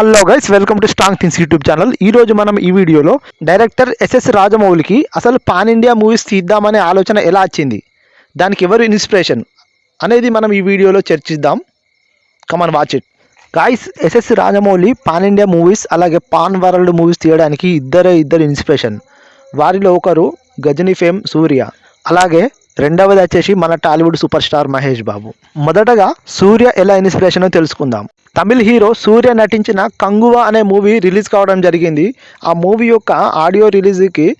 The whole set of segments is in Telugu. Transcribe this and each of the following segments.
Hello guys welcome to strong things YouTube channel ఈ రోజు మనం ఈ వీడియోలో డైరెక్టర్ ఎస్ఎస్ రాజమౌళికి అసలు పాన్ ఇండియా మూవీస్ తీద్దామనే ఆలోచన ఎలా వచ్చింది? దానికి ఎవరు ఇన్స్పిరేషన్ అనేది మనం ఈ వీడియోలో చర్చిద్దాం. Come on watch it guys SS Rajamouli pan India movies అలాగే పాన్ వరల్డ్ మూవీస్ తీయడానికి ఇద్దరే ఇద్దరు ఇన్స్పిరేషన్ వారిలో ఒకరు గజనీ ఫేమ్ సూర్య అలాగే రెండవది వచ్చేసి మన Tollywood super star Mahesh Babu. మొదటగా సూర్య ఎలా ఇన్స్పిరేషన్ తెలుసుకుందాం. తమిళ్ హీరో సూర్య నటించిన కంగువా అనే మూవీ రిలీజ్ కావడం జరిగింది. ఆ మూవీ యొక్క ఆడియో రిలీజ్కి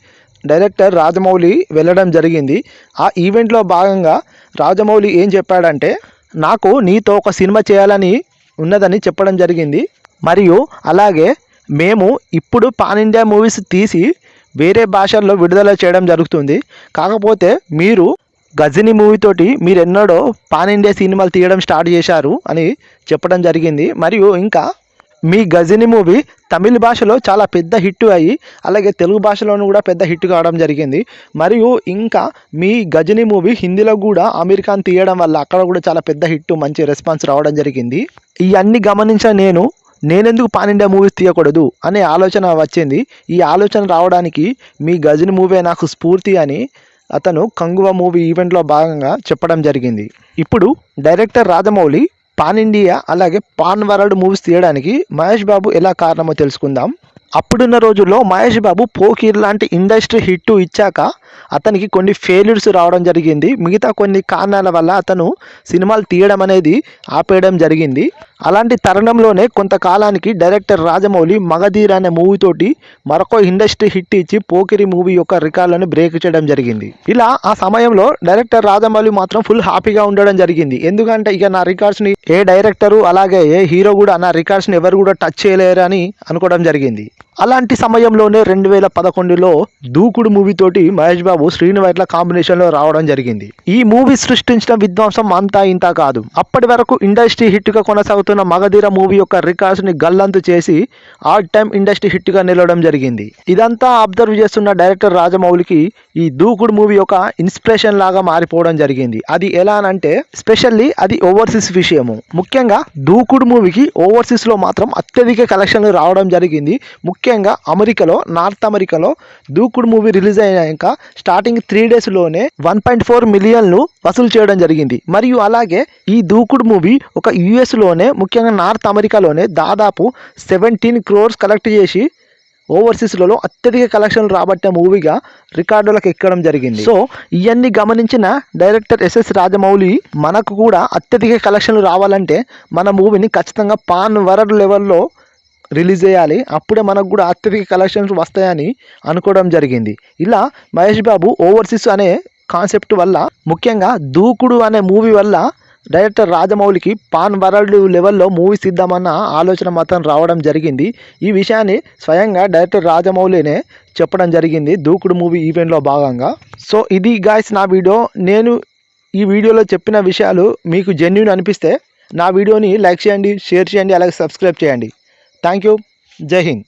డైరెక్టర్ రాజమౌళి వెళ్ళడం జరిగింది. ఆ ఈవెంట్లో భాగంగా రాజమౌళి ఏం చెప్పాడంటే నాకు నీతో ఒక సినిమా చేయాలని ఉన్నదని చెప్పడం జరిగింది. మరియు అలాగే మేము ఇప్పుడు పాన్ ఇండియా మూవీస్ తీసి వేరే భాషల్లో విడుదల చేయడం జరుగుతుంది. కాకపోతే మీరు గజని మూవీతోటి మీరు ఎన్నడో పాన్ ఇండియా సినిమాలు తీయడం స్టార్ట్ చేశారు అని చెప్పడం జరిగింది. మరియు ఇంకా మీ గజిని మూవీ తమిళ భాషలో చాలా పెద్ద హిట్ అయ్యి అలాగే తెలుగు భాషలోనూ కూడా పెద్ద హిట్ కావడం జరిగింది. మరియు ఇంకా మీ గజిని మూవీ హిందీలో కూడా అమెరికాన్ తీయడం వల్ల అక్కడ కూడా చాలా పెద్ద హిట్ మంచి రెస్పాన్స్ రావడం జరిగింది. ఇవన్నీ గమనించిన నేను నేనెందుకు పాన్ ఇండియా మూవీస్ తీయకూడదు అనే ఆలోచన వచ్చింది. ఈ ఆలోచన రావడానికి మీ గజిని మూవీ నాకు స్ఫూర్తి అని అతను కంగువ మూవీ ఈవెంట్లో భాగంగా చెప్పడం జరిగింది. ఇప్పుడు డైరెక్టర్ రాజమౌళి పాన్ ఇండియా అలాగే పాన్ వరల్డ్ మూవీస్ తీయడానికి మహేష్ బాబు ఎలా కారణమో తెలుసుకుందాం. అప్పుడున్న రోజుల్లో మహేష్ బాబు పోకీర్ లాంటి ఇండస్ట్రీ హిట్ ఇచ్చాక అతనికి కొన్ని ఫెయిల్యూర్స్ రావడం జరిగింది. మిగతా కొన్ని కారణాల వల్ల అతను సినిమాలు తీయడం అనేది ఆపేయడం జరిగింది. అలాంటి తరుణంలోనే కొంతకాలానికి డైరెక్టర్ రాజమౌళి మగధీర్ అనే మూవీతోటి మరొక ఇండస్ట్రీ హిట్ ఇచ్చి పోకిరి మూవీ యొక్క రికార్డులను బ్రేక్ చేయడం జరిగింది. ఇలా ఆ సమయంలో డైరెక్టర్ రాజమౌళి మాత్రం ఫుల్ హ్యాపీగా ఉండడం జరిగింది. ఎందుకంటే ఇక నా రికార్డ్స్ని ఏ డైరెక్టరు అలాగే ఏ హీరో కూడా నా రికార్డ్స్ని ఎవరు కూడా టచ్ చేయలేరు అని అనుకోవడం జరిగింది. అలాంటి సమయంలోనే రెండు వేల పదకొండులో దూకుడు మూవీ తోటి మహేష్ బాబు శ్రీను వైట్ల రావడం జరిగింది. ఈ మూవీ సృష్టించిన విధ్వంసం అంతా ఇంత కాదు. అప్పటి వరకు ఇండస్ట్రీ హిట్గా గా కొనసాగుతున్న మగధీర మూవీ యొక్క రికార్డ్స్ని గల్లంతు చేసి ఆల్ టైమ్ ఇండస్ట్రీ హిట్గా నిలవడం జరిగింది. ఇదంతా అబ్జర్వ్ చేస్తున్న డైరెక్టర్ రాజమౌళికి ఈ దూకుడు మూవీ ఒక ఇన్స్పిరేషన్ లాగా మారిపోవడం జరిగింది. అది ఎలా అంటే స్పెషల్లీ అది ఓవర్సీస్ విషయము. ముఖ్యంగా దూకుడు మూవీకి ఓవర్సీస్లో మాత్రం అత్యధిక కలెక్షన్లు రావడం జరిగింది. ముఖ్యంగా అమెరికాలో నార్త్ అమెరికాలో దూకుడు మూవీ రిలీజ్ అయినాక స్టార్టింగ్ త్రీ డేస్లోనే వన్ పాయింట్ ఫోర్ మిలియన్లు వసూలు చేయడం జరిగింది. మరియు అలాగే ఈ దూకుడు మూవీ ఒక యుఎస్లోనే ముఖ్యంగా నార్త్ అమెరికాలోనే దాదాపు సెవెంటీన్ క్రోర్స్ కలెక్ట్ చేసి ఓవర్సీస్లలో అత్యధిక కలెక్షన్లు రాబట్టే మూవీగా రికార్డులకు ఎక్కడం జరిగింది. సో ఇవన్నీ గమనించిన డైరెక్టర్ ఎస్ఎస్ రాజమౌళి మనకు కూడా అత్యధిక కలెక్షన్లు రావాలంటే మన మూవీని ఖచ్చితంగా పాన్ వరల్డ్ లెవెల్లో రిలీజ్ చేయాలి. అప్పుడే మనకు కూడా అత్యధిక కలెక్షన్స్ వస్తాయని అనుకోవడం జరిగింది. ఇలా మహేష్ బాబు ఓవర్సీస్ అనే కాన్సెప్ట్ వల్ల ముఖ్యంగా దూకుడు అనే మూవీ వల్ల డైరెక్టర్ రాజమౌళికి పాన్ వరల్డ్ లెవెల్లో మూవీస్ ఇద్దామన్న ఆలోచన మాత్రం రావడం జరిగింది. ఈ విషయాన్ని స్వయంగా డైరెక్టర్ రాజమౌళినే చెప్పడం జరిగింది దూకుడు మూవీ ఈవెంట్లో భాగంగా. సో ఇది గాయస్ నా వీడియో. నేను ఈ వీడియోలో చెప్పిన విషయాలు మీకు జెన్యున్ అనిపిస్తే నా వీడియోని లైక్ చేయండి షేర్ చేయండి అలాగే సబ్స్క్రైబ్ చేయండి. థ్యాంక్ యూ జై హింద్.